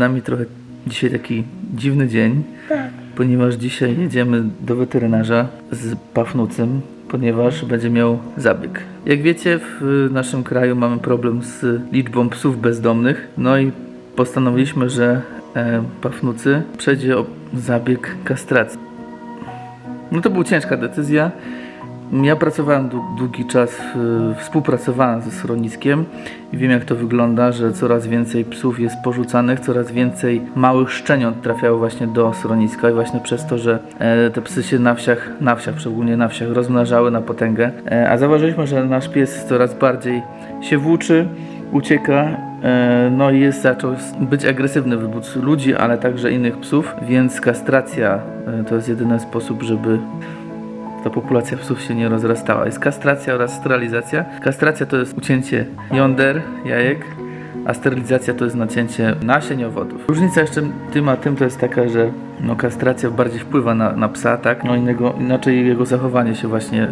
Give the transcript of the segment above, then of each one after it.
nami trochę dzisiaj taki dziwny dzień, Tak. ponieważ dzisiaj jedziemy do weterynarza z Pafnucym, ponieważ będzie miał zabieg. Jak wiecie, w naszym kraju mamy problem z liczbą psów bezdomnych, no i postanowiliśmy, że e, Pafnucy przejdzie o zabieg kastracji. No to była ciężka decyzja. Ja pracowałem dłu- długi czas, w, współpracowałem ze schroniskiem i wiem jak to wygląda, że coraz więcej psów jest porzucanych, coraz więcej małych szczeniąt trafiało właśnie do schroniska i właśnie przez to, że e, te psy się na wsiach, na wsiach, szczególnie na wsiach, rozmnażały na potęgę. E, a zauważyliśmy, że nasz pies coraz bardziej się włóczy, ucieka, e, no i jest zaczął być agresywny wobec ludzi, ale także innych psów, więc kastracja to jest jedyny sposób, żeby ta populacja psów się nie rozrastała. Jest kastracja oraz sterylizacja. Kastracja to jest ucięcie jąder, jajek, a sterylizacja to jest nacięcie nasień owodów. Różnica jeszcze tym a tym to jest taka, że no, kastracja bardziej wpływa na, na psa, tak? No innego, inaczej jego zachowanie się właśnie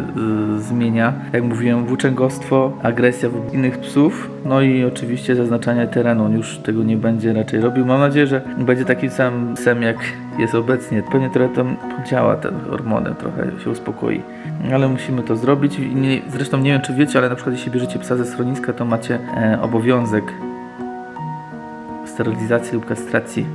y, zmienia. Jak mówiłem, włóczęgostwo, agresja wobec innych psów, no i oczywiście zaznaczanie terenu. On już tego nie będzie raczej robił. Mam nadzieję, że będzie takim samym psem jak jest obecnie. Pewnie trochę tam działa te hormony, trochę się uspokoi. Ale musimy to zrobić. Nie, zresztą nie wiem, czy wiecie, ale na przykład jeśli bierzecie psa ze schroniska, to macie e, obowiązek sterylizacji lub kastracji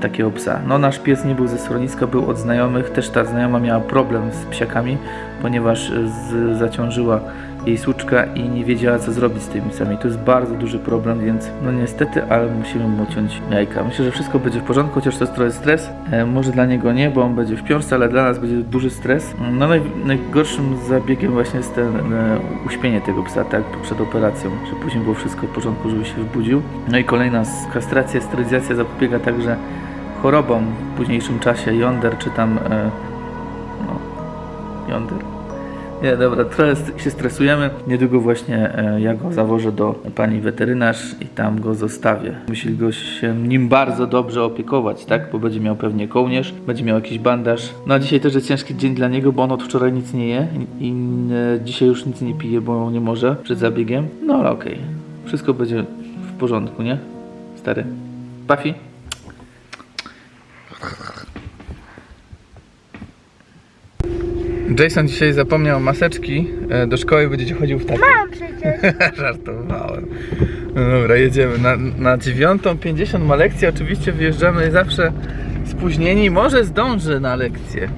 takiego psa. No nasz pies nie był ze schroniska, był od znajomych. Też ta znajoma miała problem z psiakami, ponieważ z, zaciążyła jej słuczka i nie wiedziała co zrobić z tymi psami. To jest bardzo duży problem, więc no niestety, ale musimy mu ciąć jajka. Myślę, że wszystko będzie w porządku, chociaż to jest trochę stres. E, może dla niego nie, bo on będzie w piążce, ale dla nas będzie duży stres. No naj, najgorszym zabiegiem właśnie jest ten e, uśpienie tego psa, tak, przed operacją, żeby później było wszystko w porządku, żeby się wybudził. No i kolejna kastracja, sterylizacja zapobiega także chorobom w późniejszym czasie, jąder czy tam e, no, jąder. Nie, dobra, trochę się stresujemy. Niedługo właśnie e, ja go zawożę do pani weterynarz i tam go zostawię. Musi go się nim bardzo dobrze opiekować, tak? Bo będzie miał pewnie kołnierz, będzie miał jakiś bandaż. No a dzisiaj też jest ciężki dzień dla niego, bo on od wczoraj nic nie je i, e, dzisiaj już nic nie pije, bo nie może przed zabiegiem. No ale okej, wszystko będzie w porządku, nie? Stary. Pafi? Jason dzisiaj zapomniał maseczki. E, Do szkoły będziecie chodził w takiej. Mam przecież. Żartowałem. No dobra, jedziemy. Na, na 9.50 ma lekcję. Oczywiście wyjeżdżamy zawsze spóźnieni. Może zdąży na lekcję.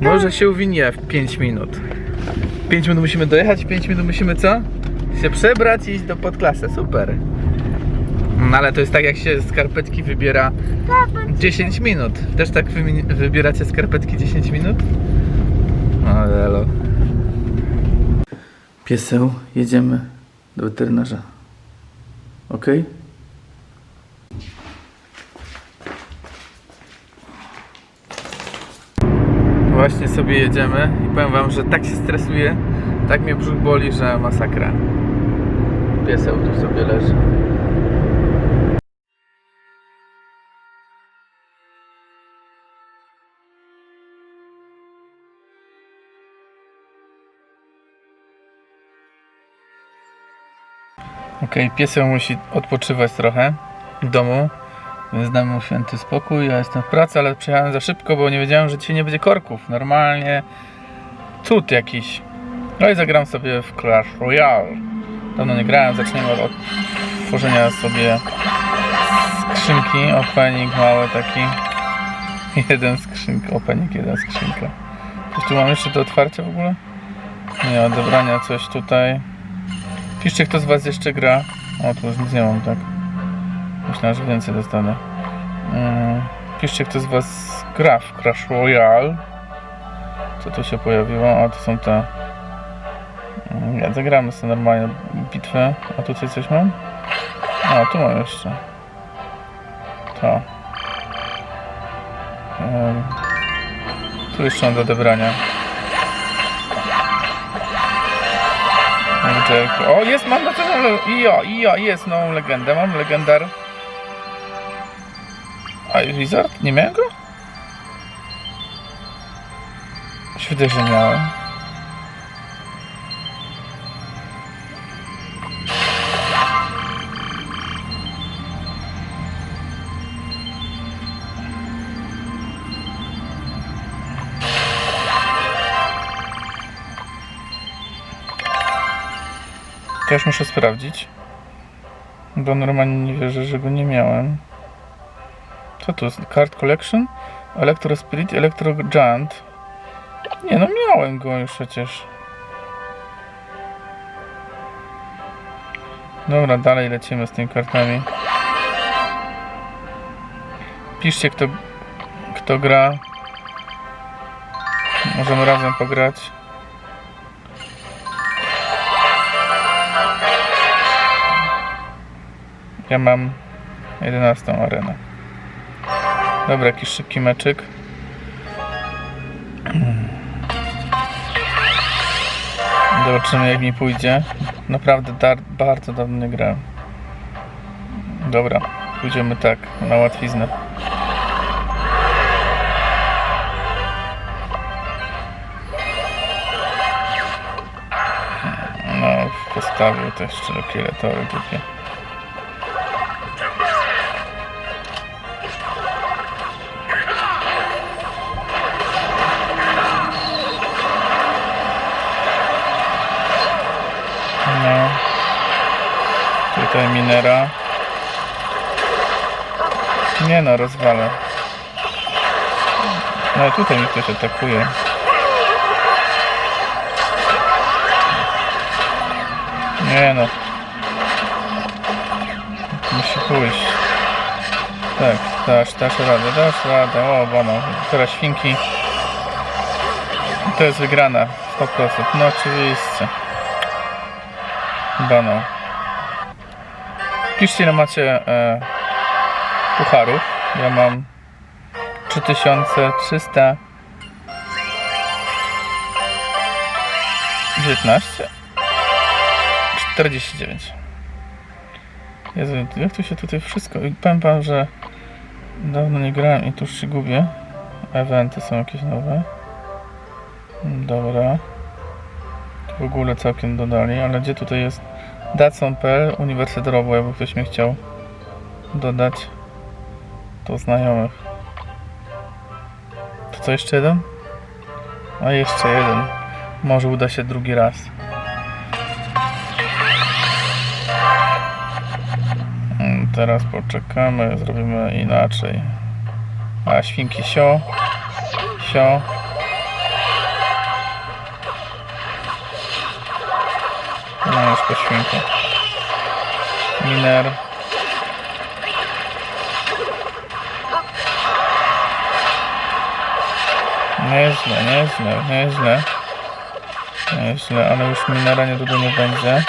Może się uwinie w 5 minut. 5 minut musimy dojechać, 5 minut musimy co? Się przebrać i iść do podklasy. Super. No ale to jest tak jak się skarpetki wybiera 10 minut. Też tak wybieracie skarpetki 10 minut? Elo. Pieseł, jedziemy do weterynarza. Ok? Właśnie sobie jedziemy i powiem wam, że tak się stresuję, tak mnie brzuch boli, że masakra. Pieseł tu sobie leży. Okej, pieseł musi odpoczywać trochę w domu, więc damy mu święty spokój. Ja jestem w pracy, ale przyjechałem za szybko, bo nie wiedziałem, że dzisiaj nie będzie korków. Normalnie cud jakiś. No i zagram sobie w Clash Royale. Dawno nie grałem, zaczniemy od tworzenia sobie skrzynki. Opening mały taki. Jeden skrzynka, opening, jeden skrzynka. Coś tu mam jeszcze do otwarcia w ogóle? Nie, odebrania coś tutaj. Piszcie, kto z Was jeszcze gra. O, tu już nic nie mam, tak? Myślałem, że więcej dostanę. Mm, Piszcie, kto z Was gra w Crash Royale. Co tu się pojawiło? O, to są te... Mm, Nie, zagramy sobie normalnie bitwę. A tutaj coś mam? A, tu mam jeszcze. To. Tu jeszcze mam do odebrania. O, jest, mam na to Ja, ja, jest nową legendę. Mam legendar. A Wizard? Nie miałem go? Świetnie, że miałem. Też muszę sprawdzić. Bo normalnie nie wierzę, że go nie miałem. Co to jest? Card Collection? Electro Spirit, Electro Giant. Nie no, miałem go już przecież. Dobra, dalej lecimy z tymi kartami. Piszcie kto, kto gra. Możemy razem pograć. Ja mam 11 arenę. Dobra, jakiś szybki meczyk. Zobaczymy jak mi pójdzie. Naprawdę dar, bardzo dawno nie grałem. Dobra, pójdziemy tak, na łatwiznę. No, postawił też szylokiletory głupie. Tutaj minera. Nie no, rozwalę. No tutaj mi ktoś atakuje. Nie no. Musi pójść. Tak, dasz, dasz radę, dasz radę. O, bono. Teraz świnki. To jest wygrana. 100%. No oczywiście. Bano. Piszcie ile macie e, pucharów. Ja mam 3300 19 49 Jezu, jak tu się tutaj wszystko... i Powiem wam, że dawno nie grałem i tu już się gubię. Eventy są jakieś nowe. Dobra. W ogóle całkiem dodali, ale gdzie tutaj jest Datsun.pl, Uniwersytet Robo, jakby ktoś mnie chciał dodać do znajomych. To co, jeszcze jeden? A jeszcze jeden. Może uda się drugi raz. Mm, Teraz poczekamy, zrobimy inaczej. A świnki sio, sio. No już po świnku. Miner. Nieźle, nieźle, nieźle. Nieźle, ale już minera niedługo nie będzie.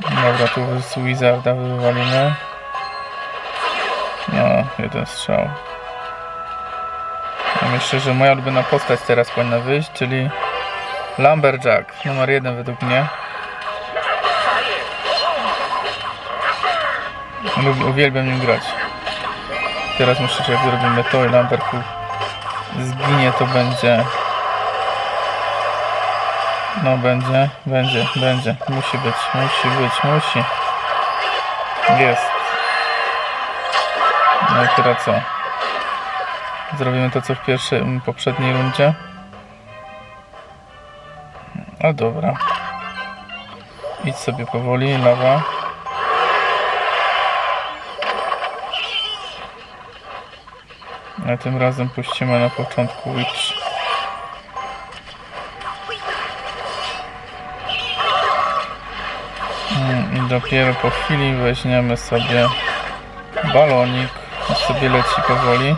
Dobra, tu z Wizarda wywalimy. No, jeden strzał. Ja myślę, że moja ulubiona postać teraz powinna wyjść, czyli Lumberjack, numer jeden według mnie. Uwielbiam nim grać. Teraz myślę, że jak zrobimy to i Lumberku zginie, to będzie... No będzie, będzie, będzie. Musi być, musi być, musi. Jest. No i teraz co? Zrobimy to co w pierwszej, poprzedniej rundzie. A dobra. Idź sobie powoli, lawa. A tym razem puścimy na początku Witch. Mm, I dopiero po chwili weźmiemy sobie balonik. On sobie leci powoli.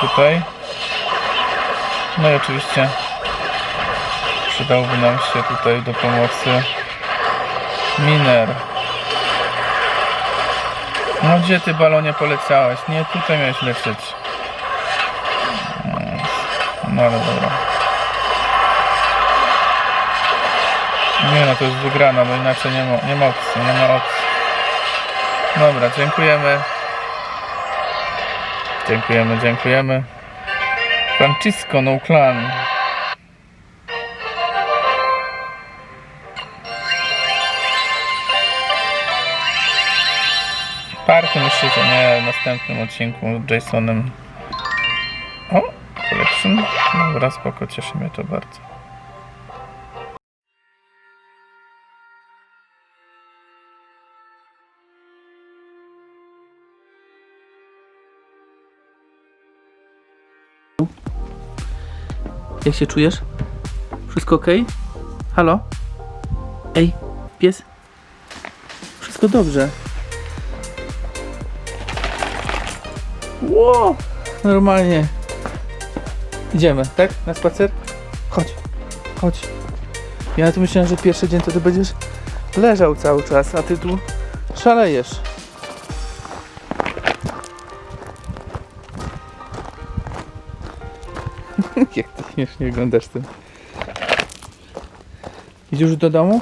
Tutaj. No i oczywiście przydałby nam się tutaj do pomocy miner. No gdzie ty balonie poleciałeś? Nie, tutaj miałeś lecieć. No ale dobra. Nie no, to jest wygrana, bo inaczej nie ma, nie ma opcji, nie ma opcji. Dobra, dziękujemy. Dziękujemy, dziękujemy. Francisco, no clan. słyszycie mnie w następnym odcinku z Jasonem. O, collection. Dobra, spoko, cieszy mnie to bardzo. Jak się czujesz? Wszystko ok? Halo? Ej, pies? Wszystko dobrze. Ło! Normalnie. Idziemy, tak? Na spacer? Chodź, chodź. Ja tu myślałem, że pierwszy dzień to ty będziesz leżał cały czas, a ty tu szalejesz. Jak ty śmiesznie wyglądasz tym. Idziesz już do domu?